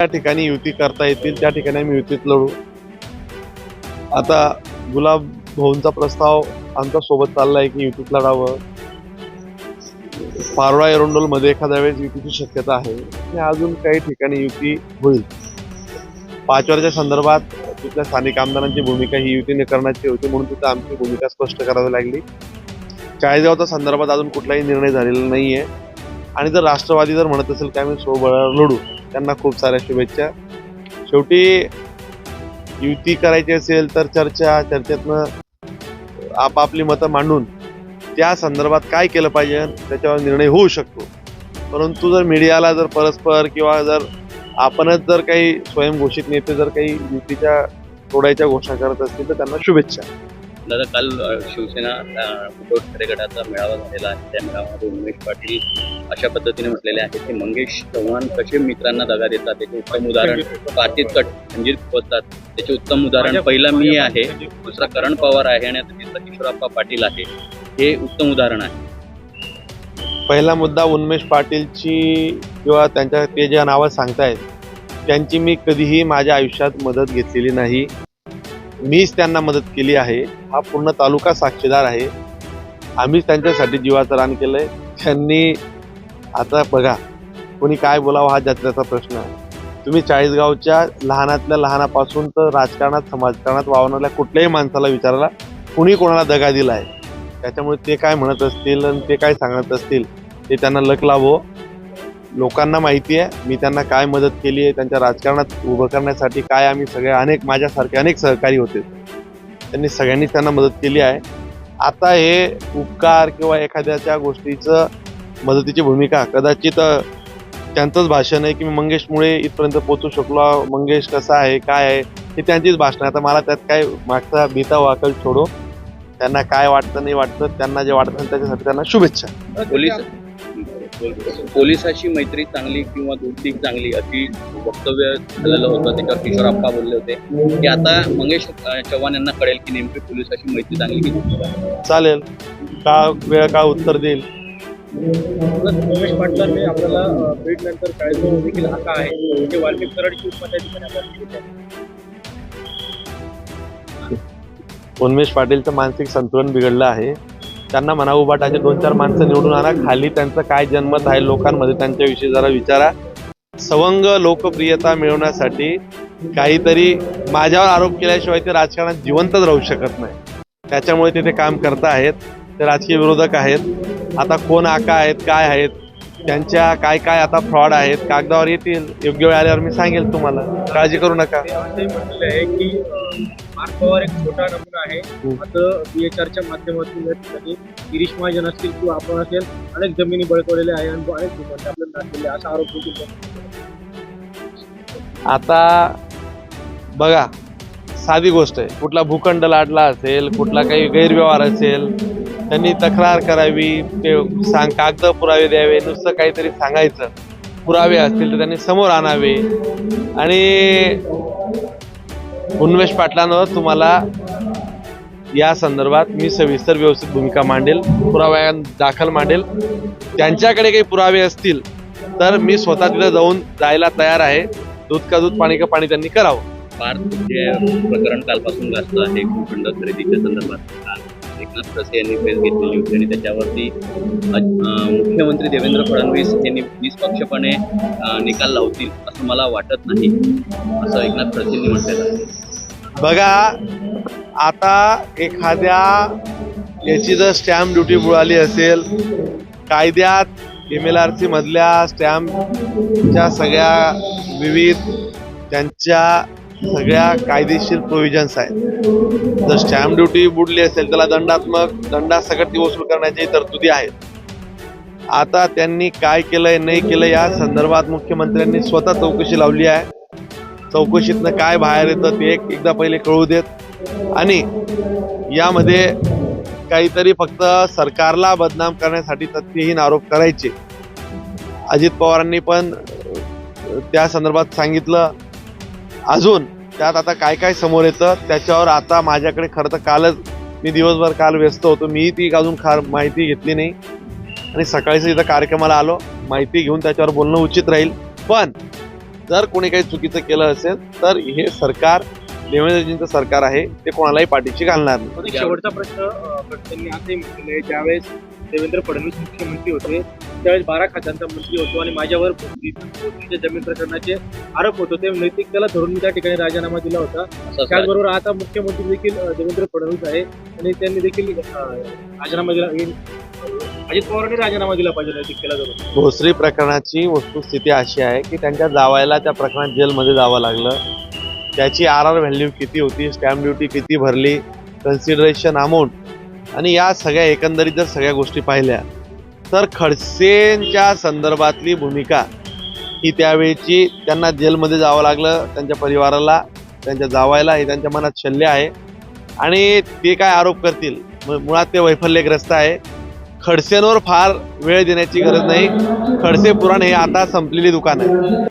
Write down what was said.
त्या ठिकाणी युती करता येतील त्या ठिकाणी आम्ही युतीत लढू. आता गुलाब भाऊंचा प्रस्ताव आमच्यासोबत चाललाय की युतीत लढावं. पारोळा एरोंडोलमध्ये एखाद्या वेळेस युतीची शक्यता आहे. आणि अजून काही ठिकाणी युती होईल. पाचवरच्या संदर्भात तिथल्या स्थानिक आमदारांची भूमिका ही युतीने करण्याची होती म्हणून तिथं आमची भूमिका स्पष्ट करावी लागली. चाळीसगावच्या संदर्भात अजून कुठलाही निर्णय झालेला नाहीये. आणि जर राष्ट्रवादी जर म्हणत असेल की आम्ही सोबत लढू त्यांना खूप साऱ्या शुभेच्छा. शेवटी युती करायची असेल तर चर्चा चर्चेतनं आपापली मतं मांडून त्या संदर्भात काय केलं पाहिजे त्याच्यावर निर्णय होऊ शकतो. परंतु जर मीडियाला जर परस्पर किंवा जर आपणच जर काही स्वयंघोषित नेते जर काही युतीच्या तोडायच्या घोषणा करत असतील तर त्यांना शुभेच्छा. दादा काल शिवसेना उद्धव ठाकरे गटाचा मेळावा झालेला आहे. त्या मेळाव्यामध्ये उमेश पाटील अशा पद्धतीने म्हटलेले आहेत की मंगेश चव्हाण कसे मित्रांना दगा देतात? त्याचे उत्तम उदाहरण पार्टीत कट खंजीर बसतात त्याचे उत्तम उदाहरण पहिला मी आहे दुसरा करण पवार आहे आणि आता तिसरा किशोरप्पा पाटील आहे. हे उत्तम उदाहरण आहे. पहिला मुद्दा उन्मेष पाटीलची किंवा त्यांच्या ते ज्या नावं सांगतायत त्यांची मी कधीही माझ्या आयुष्यात मदत घेतलेली नाही. मीच त्यांना मदत केली आहे. हा पूर्ण तालुका साक्षीदार आहे. आम्हीच त्यांच्यासाठी जीवाचं रान केलंय. त्यांनी आता बघा कोणी काय बोलावं हा जत्रेचा प्रश्न आहे. तुम्ही चाळीसगावच्या लहानातल्या लहानापासून तर राजकारणात समाजकारणात वावरणाऱ्या कुठल्याही माणसाला विचारायला कुणी कोणाला दगा दिला आहे त्याच्यामुळे ते काय म्हणत असतील आणि ते काय सांगत असतील ते त्यांना लक लावो. लोकांना माहिती आहे मी त्यांना काय मदत केली आहे त्यांच्या राजकारणात उभं करण्यासाठी काय आम्ही सगळे अनेक माझ्यासारखे अनेक सहकारी होते. त्यांनी सगळ्यांनीच त्यांना मदत केली आहे. आता हे उपकार किंवा एखाद्याच्या गोष्टीचं मदतीची भूमिका कदाचित त्यांचंच भाषण आहे की मी मंगेशमुळे इथपर्यंत पोहोचू शकलो मंगेश कसा आहे काय आहे हे त्यांचीच भाषण आहे. आता मला त्यात काय मागचा भीता वाकल सोडो त्यांना काय वाटतं नाही वाटतं त्यांना जे वाटतं त्याच्यासाठी त्यांना शुभेच्छा. पोलीस पोलिसाशी मैत्री चांगली किंवा दोस्ती चांगली अशी वक्तव्य झालेलं होतं. त्याच्यावर किशोरप्पा बोलले होते. की आता मंगेश चव्हाण यांना कळेल की नेमकी पोलिसाशी मैत्री चांगली की चालेल. का वेळ का उत्तर देईल? उमेश पाटलांनी आपल्याला बीड नंतर देखील आहे? वाल्मिक कराडची आपण केली आहे. उन्मेष पाटीलचं मानसिक संतुलन बिघडलं आहे. त्यांना म्हणा उभाटाचे दोन चार माणसं निवडून आणा. खाली त्यांचं काय जन्मत आहे लोकांमध्ये त्यांच्याविषयी जरा विचारा. सवंग लोकप्रियता मिळवण्यासाठी काहीतरी माझ्यावर आरोप केल्याशिवाय ते राजकारणात जिवंतच राहू शकत नाही. त्याच्यामुळे ते ते काम करत आहेत. ते राजकीय विरोधक आहेत. आता कोण आका आहेत काय आहेत त्यांच्या काय काय आता फ्रॉड आहेत कागदावर येतील योग्य वेळ आल्यावर मी सांगेल तुम्हाला. काळजी करू नका. म्हटलेलं आहे की मार्क पवार एक छोटा नमुना आहे. आता बी एच आरच्या माध्यमातून या ठिकाणी गिरीश महाजन असतील किंवा आपण असेल अनेक जमिनी बळकवलेल्या आहे आणि अनेक लोकांचे आपल्याला दाखवले असा आरोप देखील. आता बघा साधी गोष्ट आहे. कुठला भूखंड लाटला असेल कुठला काही गैरव्यवहार असेल त्यांनी तक्रार करावी ते सांग कागद पुरावे द्यावे नुसतं काहीतरी सांगायचं. पुरावे असतील तर त्यांनी समोर आणावे. आणि उन्मेष पाटलांवर तुम्हाला या संदर्भात मी सविस्तर व्यवस्थित भूमिका मांडेल पुराव्या दाखल मांडेल. त्यांच्याकडे काही पुरावे असतील तर मी स्वतः तिथं जाऊन जायला तयार आहे. दूध का दूध पाणी का पाणी त्यांनी करावं. पार्थ जे प्रकरण कालपासून गाजत आहे भूखंड खरेदीच्या संदर्भात. काल एकनाथ खडसे यांनी प्रेस घेतलेली होती आणि त्याच्यावरती मुख्यमंत्री देवेंद्र फडणवीस यांनी निष्पक्षपणे निकाल लावतील असं मला वाटत नाही. असं एकनाथ खडसेंनी म्हटलेलं आहे. बघा आता एखाद्या याची जर स्टॅम्प ड्युटी बुळाली असेल कायद्यात एम एल आर सी मधल्या स्टॅम्पच्या सगळ्या विविध त्यांच्या सगळ्या कायदेशीर प्रोव्हिजन्स आहेत. जर स्टॅम्प ड्युटी बुडली असेल त्याला दंडात्मक दंडासकट ती वसूल करण्याची तरतुदी आहेत. आता त्यांनी काय केलंय नाही केलं या संदर्भात मुख्यमंत्र्यांनी स्वतः चौकशी लावली आहे. चौकशीतनं काय बाहेर येतं ते एक एकदा पहिले कळू देत. आणि यामध्ये काहीतरी फक्त सरकारला बदनाम करण्यासाठी तथ्यहीन आरोप करायचे. अजित पवारांनी पण त्या संदर्भात सांगितलं. अजून त्यात आता काय काय समोर येतं त्याच्यावर आता माझ्याकडे खरं तर कालच मी दिवसभर काल व्यस्त होतो मी ती अजून खार माहिती घेतली नाही. आणि सकाळीच इथं कार्यक्रमाला आलो माहिती घेऊन त्याच्यावर बोलणं उचित राहील. पण जर कोणी काही चुकीचं केलं असेल तर हे सरकार देवेंद्रजींचं सरकार आहे ते कोणालाही पाठीशी घालणार नाही. शेवटचा प्रश्न ज्यावेळेस देवेंद्र फडणवीस मुख्यमंत्री होते त्यावेळेस बारा खात्यांचा मंत्री होतो आणि माझ्यावर जमीन प्रकरणाचे आरोप होत होते. नैतिकतेला धरून मी त्या ठिकाणी राजीनामा दिला होता. त्याचबरोबर आता मुख्यमंत्री देखील देवेंद्र फडणवीस आहे आणि त्यांनी देखील राजीनामा दिला. अजित पवारांनी राजीनामा दिला पाहिजे नैतिकतेला धरून भोसरी प्रकरणाची वस्तुस्थिती अशी आहे की त्यांच्या जावायला त्या प्रकरणात जेलमध्ये जावं लागलं. त्याची आर आर व्हॅल्यू किती होती स्टॅम्प ड्युटी किती भरली कन्सिडरेशन अमाऊंट आणि या सगळ्या एकंदरीत जर सगळ्या गोष्टी पाहिल्या तर खडसेंच्या संदर्भातली भूमिका ही त्यावेळीची त्यांना जेलमध्ये जावं लागलं त्यांच्या परिवाराला त्यांच्या जावायला हे त्यांच्या मनात शल्य आहे. आणि ते काय आरोप करतील? मुळात ते वैफल्यग्रस्त आहे. खडसेंवर फार वेळ देण्याची गरज नाही. खडसे पुराण हे आता संपलेली दुकान आहे.